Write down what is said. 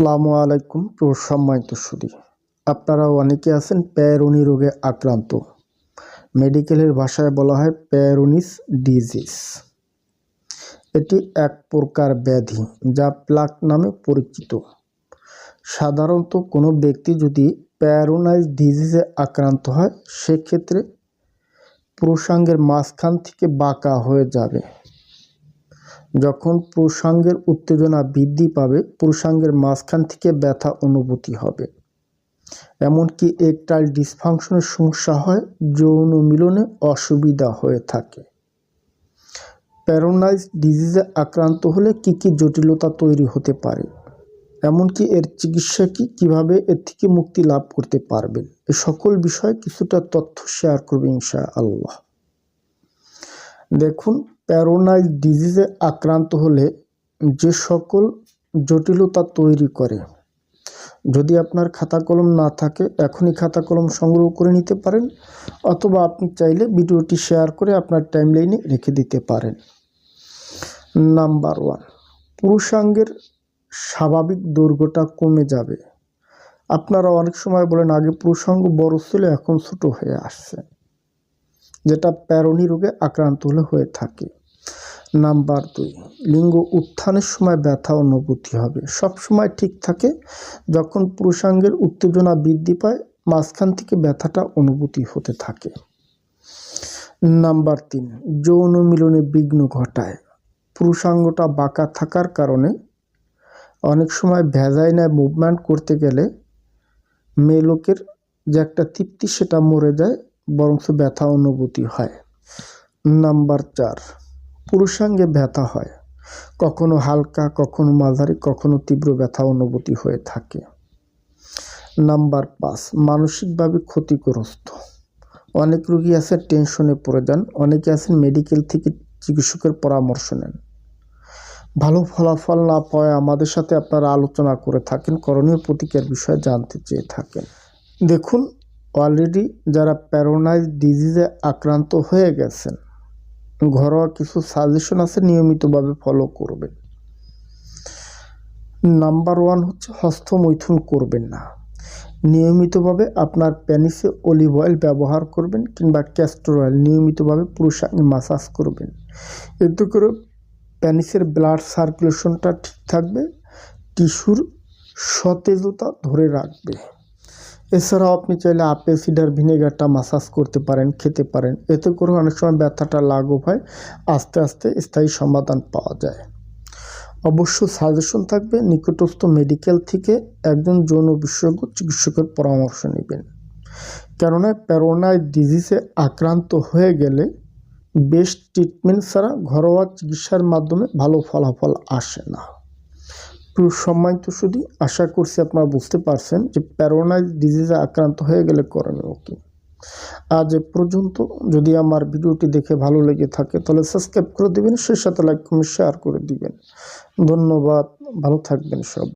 আসসালামু আলাইকুম প্রসম্মানিত সুদী। আপনারা অনেকে আছেন প্যারোনি রোগে আক্রান্ত। মেডিকেলের ভাষায় বলা হয় প্যারোনিস ডিজিজ। এটি এক প্রকার ব্যাধি যা প্লাক নামে পরিচিত। সাধারণত কোনো ব্যক্তি যদি প্যারোনাইজ ডিজিজে আক্রান্ত হয়, সেক্ষেত্রে পুরুষাঙ্গের মাঝখান থেকে বাঁকা হয়ে যাবে। যখন পুরুষাঙ্গের উত্তেজনা বৃদ্ধি পাবে, পুরুষাঙ্গের মাঝখান থেকে ব্যথা অনুভূতি হবে। এমনকি একটাল ডিসফাংশনের সমস্যা হয়, যৌন মিলনে অসুবিধা হয়ে থাকে। প্যারোনাইজ ডিজিজে আক্রান্ত হলে কি কি জটিলতা তৈরি হতে পারে? এমনকি এর চিকিৎসা কি কীভাবে এর থেকে মুক্তি লাভ করতে পারবেন? এ সকল বিষয়ে কিছুটা তথ্য শেয়ার করবে ইনশা আল্লাহ দেখুন প্যারোনাইজ ডিজিজে আক্রান্ত হলে যে সকল জটিলতা তৈরি করে। যদি আপনার খাতা কলম না থাকে, এখনই খাতা কলম সংগ্রহ করে নিতে পারেন, অথবা আপনি চাইলে ভিডিওটি শেয়ার করে আপনার টাইমলাইনে রেখে দিতে পারেন। নাম্বার ওয়ান, পুরুষাঙ্গের স্বাভাবিক দৈর্ঘ্যটা কমে যাবে। আপনারা অনেক সময় বলেন, আগে পুরুষাঙ্গ বড় ছিল, এখন ছোট হয়ে আসছে, যেটা প্যারোনি রোগে আক্রান্ত হলে হয়ে থাকে। নাম্বার দুই, লিঙ্গ উত্থানের সময় ব্যথা অনুভূতি হবে। সব সময় ঠিক থাকে, যখন পুরুষাঙ্গের উত্তেজনা বৃদ্ধি পায়, মাঝখান থেকে ব্যথাটা অনুভূতি হতে থাকে। নাম্বার তিন, যৌন মিলনে বিঘ্ন ঘটায়। পুরুষাঙ্গটা বাঁকা থাকার কারণে অনেক সময় ভেজাইনায় মুভমেন্ট করতে গেলে, মেয়ে লোকের যে একটা তৃপ্তি সেটা মরে যায় বরং ব্যথা অনুভূতি হয়। নাম্বার চার পুরুষাঙ্গে ব্যথা হয়। কখনো হালকা, কখনো মাঝারি, কখনো তীব্র ব্যথা অনুভূতি হয়ে থাকে। নাম্বার পাঁচ, মানসিকভাবে ক্ষতিগ্রস্ত। অনেক রোগী আছে টেনশনে পড়ে যান, অনেকে আছেন মেডিকেল থেকে চিকিৎসকের পরামর্শ নেন। ভালো ফলাফল না পাওয়ায় আমাদের সাথে আপনারা আলোচনা করে থাকেন, করণীয় প্রতিকার বিষয়ে জানতে চেয়ে থাকেন। দেখুন অলরেডি যারা প্যারোনাইজ ডিজিজে আক্রান্ত হয়ে গেছেন ঘরোয়া কিছু সাজেশন আছে, নিয়মিতভাবে ফলো করবেন। নাম্বার ওয়ান হচ্ছে হস্তমৈথুন করবেন না। নিয়মিতভাবে আপনার প্যানিসে অলিভ অয়েল ব্যবহার করবেন কিংবা ক্যাস্টর অয়েল নিয়মিতভাবে পুরুষাঙ্গে মাসাজ করবেন। এতে করে প্যানিসের ব্লাড সার্কুলেশনটা ঠিক থাকবে, টিস্যুর সতেজতা ধরে রাখবে। এছাড়াও আপনি চাইলে আপেল, সিডার ভিনেগারটা মাসাজ করতে পারেন, খেতে পারেন। এতে করে অনেক সময় ব্যথাটা লাঘব হয়, আস্তে আস্তে স্থায়ী সমাধান পাওয়া যায়। অবশ্য সাজেশন থাকবে, নিকটস্থ মেডিকেল থেকে একজন যৌন বিশেষজ্ঞ চিকিৎসকের পরামর্শ নেবেন। কেননা প্যারোনাই ডিজিজে আক্রান্ত হয়ে গেলে বেস্ট ট্রিটমেন্ট ছাড়া ঘরোয়া চিকিৎসার মাধ্যমে ভালো ফলাফল আসে না। সম্মানিত শুধু আশা করছি আপনারা বুঝতে পারছেন যে প্যারোনাইজ ডিজিজে আক্রান্ত হয়ে গেলে করণীয় কী। আজ পর্যন্ত যদি আমার ভিডিওটি দেখে ভালো লেগে থাকে তাহলে সাবস্ক্রাইব করে দেবেন, সেই সাথে লাইক, কমেন্ট শেয়ার করে দিবেন। ধন্যবাদ, ভালো থাকবেন সব।